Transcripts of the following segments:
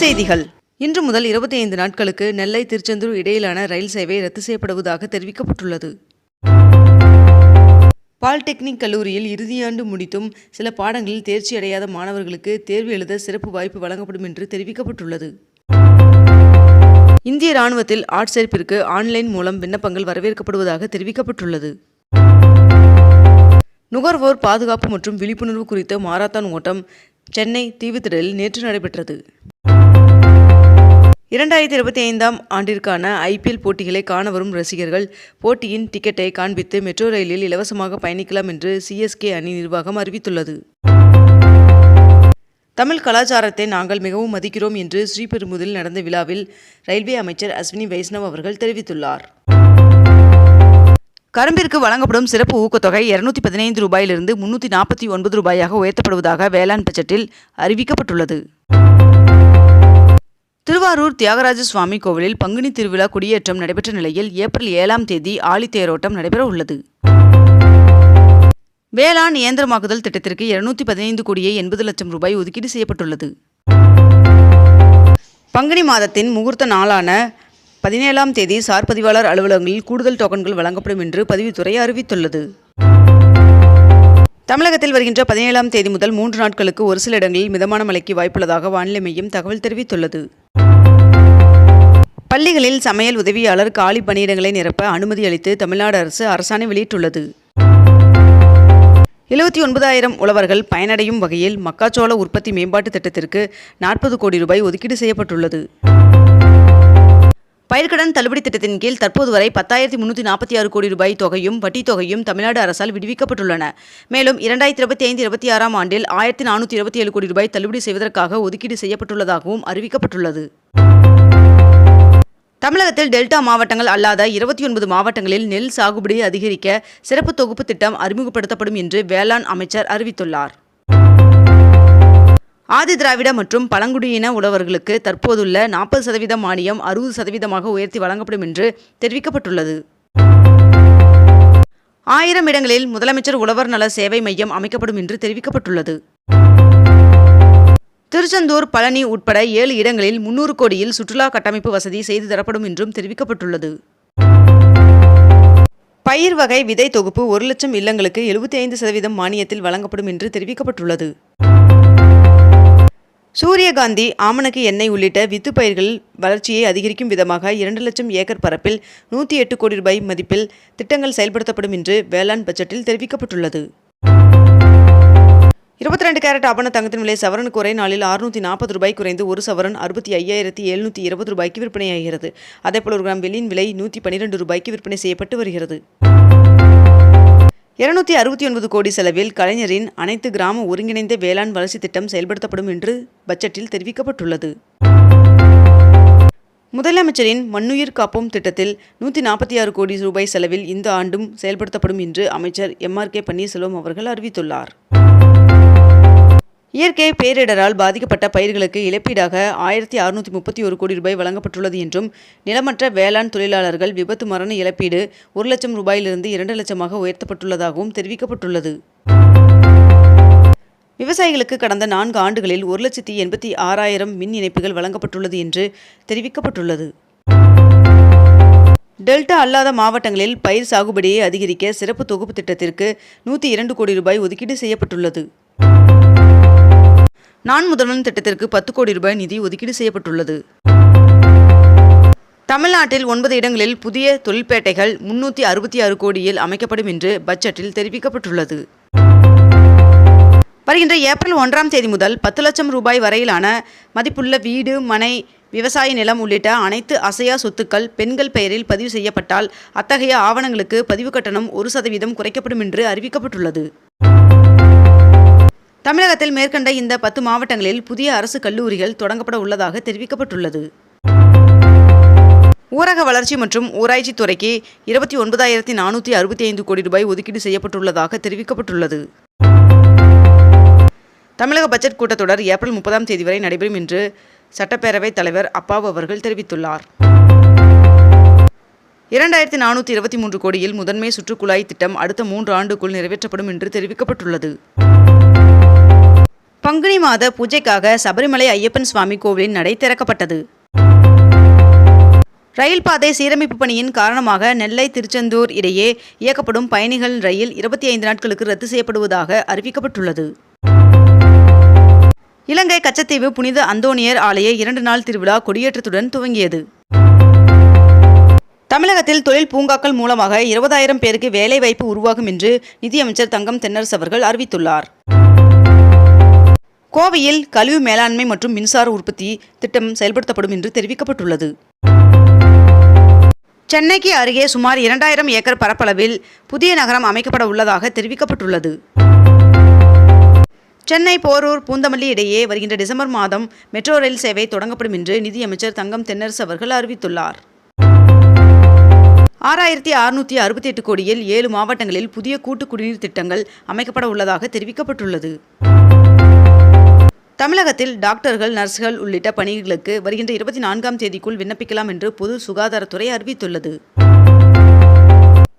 செய்திகள். இன்று முதல் இருபத்தி ஐந்து நாட்களுக்கு நெல்லை திருச்செந்தூர் இடையிலான ரயில் சேவை ரத்து செய்யப்படுவதாக தெரிவிக்கப்பட்டுள்ளது. பாலிடெக்னிக் கல்லூரியில் இறுதியாண்டு முடித்தும் சில பாடங்களில் தேர்ச்சி அடையாத மாணவர்களுக்கு தேர்வு எழுத சிறப்பு வாய்ப்பு வழங்கப்படும் என்று தெரிவிக்கப்பட்டுள்ளது. இந்திய ராணுவத்தில் ஆட்சேர்ப்பிற்கு ஆன்லைன் மூலம் விண்ணப்பங்கள் வரவேற்கப்படுவதாக தெரிவிக்கப்பட்டுள்ளது. நுகர்வோர் பாதுகாப்பு மற்றும் விழிப்புணர்வு குறித்த மாரத்தான் ஓட்டம் சென்னை தீவுத்திடலில் நேற்று நடைபெற்றது. இரண்டாயிரத்தி இருபத்தி ஐந்தாம் ஆண்டிற்கான ஐபிஎல் போட்டிகளை காண வரும் ரசிகர்கள் போட்டியின் டிக்கெட்டை காண்பித்து மெட்ரோ ரயிலில் இலவசமாக பயணிக்கலாம் என்று சிஎஸ்கே அணி நிர்வாகம் அறிவித்துள்ளது. தமிழ் கலாச்சாரத்தை நாங்கள் மிகவும் மதிக்கிறோம் என்று ஸ்ரீபெரும்புதில் நடந்த விழாவில் ரயில்வே அமைச்சர் அஸ்வினி வைஷ்ணவ் அவர்கள் தெரிவித்துள்ளார். கரும்பிற்கு வழங்கப்படும் சிறப்பு ஊக்கத்தொகை இருநூத்தி பதினைந்து ரூபாயிலிருந்து முன்னூற்றி நாற்பத்தி ஒன்பது ரூபாயாக உயர்த்தப்படுவதாக வேளாண் பட்ஜெட்டில் அறிவிக்கப்பட்டுள்ளது. திருவாரூர் தியாகராஜ சுவாமி கோவிலில் பங்குனி திருவிழா கொடியேற்றம் நடைபெற்ற நிலையில் ஏப்ரல் ஏழாம் தேதி ஆழித்தேரோட்டம் நடைபெற உள்ளது. வேளாண் இயந்திரமாக்குதல் திட்டத்திற்கு இருநூத்தி பதினைந்து கோடியே எண்பது லட்சம் ரூபாய் ஒதுக்கீடு செய்யப்பட்டுள்ளது. பங்குனி மாதத்தின் முகூர்த்த நாளான பதினேழாம் தேதி சார் பதிவாளர் அலுவலகங்களில் கூடுதல் டோக்கன்கள் வழங்கப்படும் என்று பதிவுத்துறை அறிவித்துள்ளது. தமிழகத்தில் வருகின்ற பதினேழாம் தேதி முதல் மூன்று நாட்களுக்கு ஒரு சில இடங்களில் மிதமான மழைக்கு வாய்ப்புள்ளதாக வானிலை மையம் தகவல் தெரிவித்துள்ளது. பள்ளிகளில் சமையல் உதவியாளர் காலி பணியிடங்களை நிரப்ப அனுமதி அளித்து தமிழ்நாடு அரசு அரசாணை வெளியிட்டுள்ளது. எழுபத்தி ஒன்பதாயிரம் உழவர்கள் பயனடையும் வகையில் மக்காச்சோள உற்பத்தி மேம்பாட்டு திட்டத்திற்கு நாற்பது கோடி ரூபாய் ஒதுக்கீடு செய்யப்பட்டுள்ளது. பயிர்க்கடன் தள்ளுபடி திட்டத்தின் கீழ் தற்போது வரை பத்தாயிரத்தி முன்னூற்றி நாற்பத்தி ஆறு கோடி ரூபாய் தொகையும் வட்டித் தொகையும் தமிழ்நாடு அரசால் விடுவிக்கப்பட்டுள்ளன. மேலும் இரண்டாயிரத்தி இருபத்தி ஐந்து இருபத்தி ஆறாம் ஆண்டில் ஆயிரத்தி நானூற்றி இருபத்தி ஏழு கோடி ரூபாய் தள்ளுபடி செய்வதற்காக ஒதுக்கீடு செய்யப்பட்டுள்ளதாகவும் அறிவிக்கப்பட்டுள்ளது. தமிழகத்தில் டெல்டா மாவட்டங்கள் அல்லாத இருபத்தி ஒன்பது மாவட்டங்களில் நெல் சாகுபடி அதிகரிக்க சிறப்பு தொகுப்பு திட்டம் அறிமுகப்படுத்தப்படும் என்று வேளாண் அமைச்சர் அறிவித்துள்ளார். ஆதி திராவிட மற்றும் பழங்குடியின உழவர்களுக்கு தற்போதுள்ள நாற்பது சதவீத மானியம் அறுபது சதவீதமாக உயர்த்தி வழங்கப்படும் என்று தெரிவிக்கப்பட்டுள்ளது. ஆயிரம் இடங்களில் முதலமைச்சர் உழவர் நல சேவை மையம் அமைக்கப்படும் என்று தெரிவிக்கப்பட்டுள்ளது. திருச்செந்தூர் பழனி உட்பட ஏழு இடங்களில் முன்னூறு கோடியில் சுற்றுலா கட்டமைப்பு வசதி செய்து தரப்படும் என்றும் தெரிவிக்கப்பட்டுள்ளது. பயிர் வகை விதை தொகுப்பு ஒரு லட்சம் இல்லங்களுக்கு எழுபத்தி ஐந்து சதவீதம் மானியத்தில் வழங்கப்படும் என்று தெரிவிக்கப்பட்டுள்ளது. சூரியகாந்தி ஆமணக்கு எண்ணெய் உள்ளிட்ட வித்து பயிர்கள் வளர்ச்சியை அதிகரிக்கும் விதமாக இரண்டு லட்சம் ஏக்கர் பரப்பில் நூற்றி எட்டு கோடி ரூபாய் மதிப்பில் திட்டங்கள் செயல்படுத்தப்படும் என்று வேளாண் பட்ஜெட்டில் தெரிவிக்கப்பட்டுள்ளது. இருபத்தி ரெண்டு கேரட் ஆபண தங்கத்தின் விலை சவரனுக்கு ஒரே நாளில் அறுநூற்றி நாற்பது ரூபாய் குறைந்து ஒரு சவரன் அறுபத்தி ஐயாயிரத்தி எழுநூற்றி இருபது ரூபாய்க்கு விற்பனையாகிறது. அதேபோல் ஒரு கிராம் வெள்ளியின் விலை நூற்றி பன்னிரெண்டு ரூபாய்க்கு விற்பனை செய்யப்பட்டு வருகிறது. இருநூத்தி அறுபத்தி ஒன்பது கோடி செலவில் கலைஞரின் அனைத்து கிராம ஒருங்கிணைந்த வேளாண் வளர்ச்சி திட்டம் செயல்படுத்தப்படும் என்று பட்ஜெட்டில் தெரிவிக்கப்பட்டுள்ளது. முதலமைச்சரின் மண்ணுயிர் காப்போம் திட்டத்தில் நூற்றி நாற்பத்தி ஆறு கோடி ரூபாய் செலவில் இந்த ஆண்டும் செயல்படுத்தப்படும் என்று அமைச்சர் எம் ஆர் கே பன்னீர்செல்வம் அவர்கள் அறிவித்துள்ளார். இயற்கை பேரிடரால் பாதிக்கப்பட்ட பயிர்களுக்கு இழப்பீடாக ஆயிரத்தி அறுநூற்றி முப்பத்தி ஒரு கோடி ரூபாய் வழங்கப்பட்டுள்ளது என்றும் நிலமற்ற வேளாண் தொழிலாளர்கள் விபத்து மரண இழப்பீடு ஒரு லட்சம் ரூபாயிலிருந்து இரண்டு லட்சமாக உயர்த்தப்பட்டுள்ளதாகவும் தெரிவிக்கப்பட்டுள்ளது. விவசாயிகளுக்கு கடந்த நான்கு ஆண்டுகளில் ஒரு லட்சத்தி எண்பத்தி ஆறாயிரம் மின் இணைப்புகள் வழங்கப்பட்டுள்ளது என்று தெரிவிக்கப்பட்டுள்ளது. டெல்டா அல்லாத மாவட்டங்களில் பயிர் சாகுபடியை அதிகரிக்க சிறப்பு தொகுப்பு திட்டத்திற்கு நூற்றி இரண்டு கோடி ரூபாய் ஒதுக்கீடு செய்யப்பட்டுள்ளது. நான் முதல்வன் திட்டத்திற்கு பத்து கோடி ரூபாய் நிதி ஒதுக்கீடு செய்யப்பட்டுள்ளது. தமிழ்நாட்டில் ஒன்பது இடங்களில் புதிய தொழிற்பேட்டைகள் முன்னூற்றி அறுபத்தி ஆறு கோடியில் அமைக்கப்படும் என்று பட்ஜெட்டில் தெரிவிக்கப்பட்டுள்ளது. வருகின்ற ஏப்ரல் ஒன்றாம் தேதி முதல் பத்து லட்சம் ரூபாய் வரையிலான மதிப்புள்ள வீடு மனை விவசாய நிலம் உள்ளிட்ட அனைத்து அசையா சொத்துக்கள் பெண்கள் பெயரில் பதிவு செய்யப்பட்டால் அத்தகைய ஆவணங்களுக்கு பதிவு கட்டணம் ஒரு சதவீதம் குறைக்கப்படும் என்று அறிவிக்கப்பட்டுள்ளது. தமிழகத்தில் மேற்கண்ட இந்த பத்து மாவட்டங்களில் புதிய அரசு கல்லூரிகள் தொடங்கப்பட உள்ளதாக தெரிவிக்கப்பட்டுள்ளது. ஊரக வளர்ச்சி மற்றும் ஊராட்சி துறைக்கு இருபத்தி ஒன்பதாயிரத்தி நானூற்றி அறுபத்தி ஐந்து கோடி ரூபாய் ஒதுக்கீடு செய்யப்பட்டுள்ளதாக தெரிவிக்கப்பட்டுள்ளது. தமிழக பட்ஜெட் கூட்டத்தொடர் ஏப்ரல் முப்பதாம் தேதி வரை நடைபெறும் என்று சட்டப்பேரவைத் தலைவர் அப்பாவு அவர்கள் தெரிவித்துள்ளார். இரண்டாயிரத்தி நானூற்றி இருபத்தி மூன்று கோடியில் முதன்மை சுற்றுக்குழாய் திட்டம் அடுத்த மூன்று ஆண்டுக்குள் நிறைவேற்றப்படும் என்று தெரிவிக்கப்பட்டுள்ளது. பங்குனி மாத பூஜைக்காக சபரிமலை ஐயப்பன் சுவாமி கோவிலின் நடை திறக்கப்பட்டது. ரயில் பாதை சீரமைப்பு பணியின் காரணமாக நெல்லை திருச்செந்தூர் இடையே இயக்கப்படும் பயணிகள் ரயில் இருபத்தி ஐந்து நாட்களுக்கு ரத்து செய்யப்படுவதாக அறிவிக்கப்பட்டுள்ளது. இலங்கை கச்சத்தீவு புனித அந்தோனியர் ஆலய இரண்டு நாள் திருவிழா கொடியேற்றத்துடன் துவங்கியது. தமிழகத்தில் தொழில் பூங்காக்கள் மூலமாக இருபதாயிரம் பேருக்கு வேலைவாய்ப்பு உருவாகும் என்று நிதியமைச்சர் தங்கம் தென்னரசு அவர்கள் அறிவித்துள்ளார். கோவையில் கழிவு மேலாண்மை மற்றும் மின்சார உற்பத்தி திட்டம் செயல்படுத்தப்படும் என்று தெரிவிக்கப்பட்டுள்ளது. சென்னைக்கு அருகே சுமார் இரண்டாயிரம் ஏக்கர் பரப்பளவில் புதிய நகரம் அமைக்கப்பட உள்ளதாக தெரிவிக்கப்பட்டுள்ளது. சென்னை போரூர் பூந்தமல்லி இடையே வருகின்ற டிசம்பர் மாதம் மெட்ரோ ரயில் சேவை தொடங்கப்படும் என்று நிதியமைச்சர் தங்கம் தென்னரசு அவர்கள் அறிவித்துள்ளார். ஆறாயிரத்தி அறுநூற்றி அறுபத்தி எட்டு கோடியில் ஏழு மாவட்டங்களில் புதிய கூட்டு குடிநீர் திட்டங்கள் அமைக்கப்பட உள்ளதாக தெரிவிக்கப்பட்டுள்ளது. தமிழகத்தில் டாக்டர்கள் நர்ஸ்கள் உள்ளிட்ட பணிகளுக்கு வருகின்ற இருபத்தி நான்காம் தேதிக்குள் விண்ணப்பிக்கலாம் என்று பொது சுகாதாரத்துறை அறிவித்துள்ளது.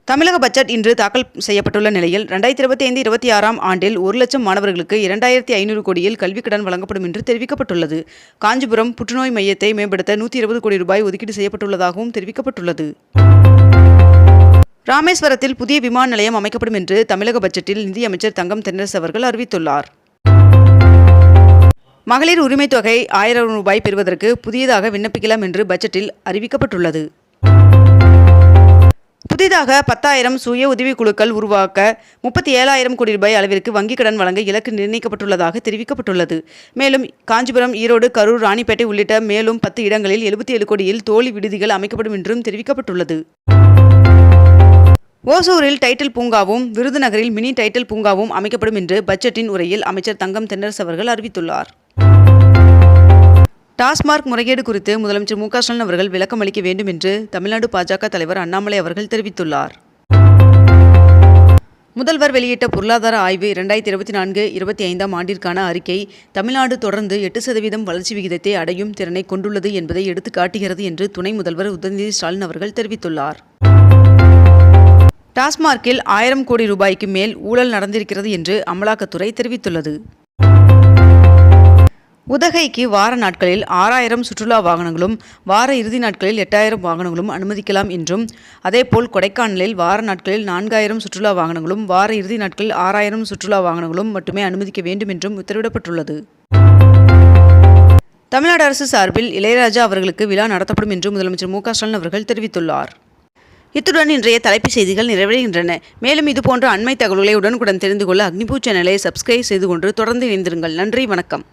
தமிழக பட்ஜெட் இன்று தாக்கல் செய்யப்பட்டுள்ள நிலையில் ரெண்டாயிரத்தி இருபத்தி ஐந்து இருபத்தி ஆறாம் ஆண்டில் ஒரு லட்சம் மாணவர்களுக்கு இரண்டாயிரத்தி ஐநூறு கோடியில் கல்விக் கடன் வழங்கப்படும் என்று தெரிவிக்கப்பட்டுள்ளது. காஞ்சிபுரம் புற்றுநோய் மையத்தை மேம்படுத்த நூற்றி இருபது கோடி ரூபாய் ஒதுக்கீடு செய்யப்பட்டுள்ளதாகவும் தெரிவிக்கப்பட்டுள்ளது. ராமேஸ்வரத்தில் புதிய விமான நிலையம் அமைக்கப்படும் என்று தமிழக பட்ஜெட்டில் நிதியமைச்சர் தங்கம் தென்னரசு அவர்கள் அறிவித்துள்ளார். மகளிர் உரிமைத் தொகை ஆயிரம் ரூபாய் பெறுவதற்கு புதியதாக விண்ணப்பிக்கலாம் என்று பட்ஜெட்டில் அறிவிக்கப்பட்டுள்ளது. புதிதாக பத்தாயிரம் சுய உதவிக்குழுக்கள் உருவாக்க முப்பத்தி ஏழாயிரம் கோடி ரூபாய் அளவிற்கு வங்கிக் கடன் வழங்க இலக்கு நிர்ணயிக்கப்பட்டுள்ளதாக தெரிவிக்கப்பட்டுள்ளது. மேலும் காஞ்சிபுரம் ஈரோடு கரூர் ராணிப்பேட்டை உள்ளிட்ட மேலும் பத்து இடங்களில் எழுபத்தி ஏழு கோடியில் தோழி விடுதிகள் அமைக்கப்படும் என்றும் தெரிவிக்கப்பட்டுள்ளது. ஓசூரில் டைட்டில் பூங்காவும் விருதுநகரில் மினி டைட்டில் பூங்காவும் அமைக்கப்படும் என்று பட்ஜெட்டின் உரையில் அமைச்சர் தங்கம் தென்னரசு அவர்கள் அறிவித்துள்ளார். டாஸ்மார்க் முறைகேடு குறித்து முதலமைச்சர் மு க ஸ்டாலின் அவர்கள் விளக்கம் அளிக்க வேண்டும் என்று தமிழ்நாடு பாஜக தலைவர் அண்ணாமலை அவர்கள் தெரிவித்துள்ளார். முதல்வர் வெளியிட்ட பொருளாதார ஆய்வு இரண்டாயிரத்தி இருபத்தி நான்கு இருபத்தி ஐந்தாம் ஆண்டிற்கான அறிக்கை தமிழ்நாடு தொடர்ந்து எட்டு சதவீதம் வளர்ச்சி விகிதத்தை அடையும் திறனை கொண்டுள்ளது என்பதை எடுத்து காட்டுகிறது என்று துணை முதல்வர் உதயநிதி ஸ்டாலின் அவர்கள் தெரிவித்துள்ளார். டாஸ்மார்க்கில் ஆயிரம் கோடி ரூபாய்க்கு மேல் ஊழல் நடந்திருக்கிறது என்று அமலாக்கத்துறை தெரிவித்துள்ளது. உதகைக்கு வார நாட்களில் ஆறாயிரம் சுற்றுலா வாகனங்களும் வார இறுதி நாட்களில் எட்டாயிரம் வாகனங்களும் அனுமதிக்கலாம் என்றும் அதேபோல் கொடைக்கானலில் வார நாட்களில் நான்காயிரம் சுற்றுலா வாகனங்களும் வார இறுதி நாட்களில் ஆறாயிரம் சுற்றுலா வாகனங்களும் மட்டுமே அனுமதிக்க வேண்டும் என்றும் உத்தரவிடப்பட்டுள்ளது. தமிழ்நாடு அரசு சார்பில் இளையராஜா அவர்களுக்கு விழா நடத்தப்படும் என்று முதலமைச்சர் மு ஸ்டாலின் அவர்கள் தெரிவித்துள்ளார். இத்துடன் இன்றைய தலைப்புச் செய்திகள் நிறைவடைகின்றன. மேலும் இதுபோன்ற அண்மை தகவல்களை உடனுக்குடன் தெரிந்து கொள்ள அக்னிபூ சேனலை சப்ஸ்கிரைப் செய்து கொண்டு தொடர்ந்து இணைந்திருங்கள். நன்றி வணக்கம்.